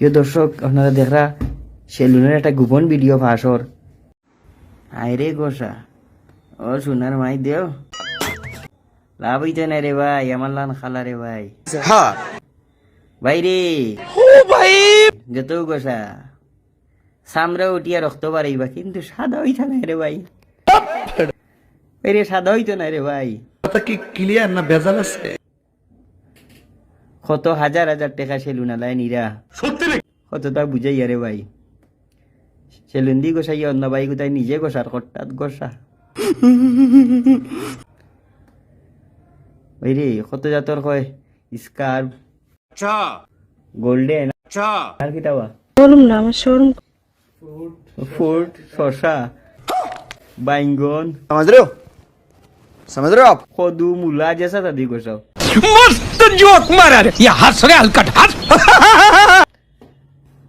প্রিয় দর্শক আপনারা দেখরা সেলুনের একটা গোপন ভিডিও ফাঁসর আয় রে গোসা ও সোনার মাই দেও। লাভ হইতে না রে ভাই আমার লান খালা রে ভাই। ভাই রে। ভাই। যত গোসা সামরা উঠিয়া রক্ত বাড়াইবা কিন্তু সাদা হইতা নাই রে ভাই। ভাই রে সাদা হইতো না রে ভাই। কি ক্লিয়ার না ভেজাল আছে? কত হাজার হাজার টাকা সেলুন আলায় নিরা? কত তা বুঝাই আরে ভাই। সেলুন দি গোসাই অন্য ভাই গোটাই নিজে গোসার কর্তা গোসা। ওই রে কত জাতর কয়? স্কার্ফ। আচ্ছা। গোল্ডেন। আচ্ছা। আর কি তাওয়া? শোরুম না আমার ফুট শশা বাইঙ্গন। সমাজ রে সমাজ রে কদু মুলা জেসা তা দি গোসাও। মস্ত জোক মারার। ইয়া হাসরে হালকা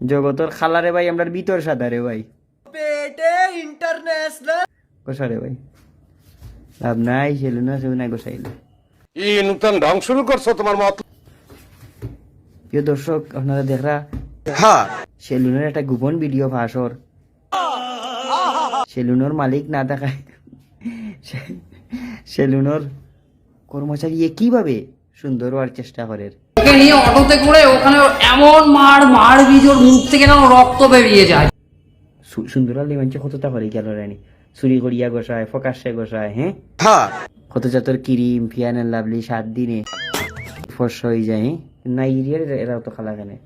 জগতর ভাই আমরা ভিতর সাদা রে ভাই। পেটে ইন্টারন্যাশনাল ভাই। লাভ নাই ছিল না নাই গোসাইল। ই নতুন ঢং শুরু করছ তোমার মত প্রিয় দর্শক আপনারা দেখরা হ্যাঁ। সেলুনের একটা গোপন ভিডিও ফাঁসর সেলুনের মালিক না দেখায় সেলুনের কর্মচারী কীভাবে সুন্দর হওয়ার চেষ্টা করে? ওকে নিয়ে অটোতে করে ওখানে এমন মার মার বিজোর মুখ থেকে যেন রক্ত বেরিয়ে যায়। সু- সুন্দর হলে মানুষ কতটা পারে গেল রানি। চুরি করিয়া গোসায় ফকাশে গোসায় হ্যাঁ? কত জাতর ক্রিম ফিয়ান এন্ড লাভলি সাত দিনে ফর্স হয়ে যায় হ্যাঁ? না ইরিয়ার এরাও তো খালা কেনে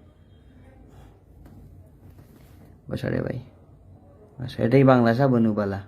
বসারে ভাই আচ্ছা এটাই বাংলা সাবনুবালা